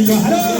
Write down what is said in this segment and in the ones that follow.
الجهل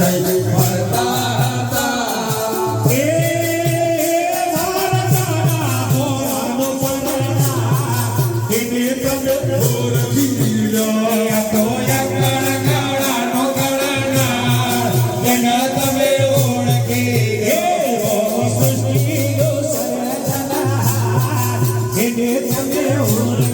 Hey, hey, hey, hey,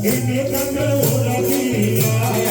એને તમે ઓળખી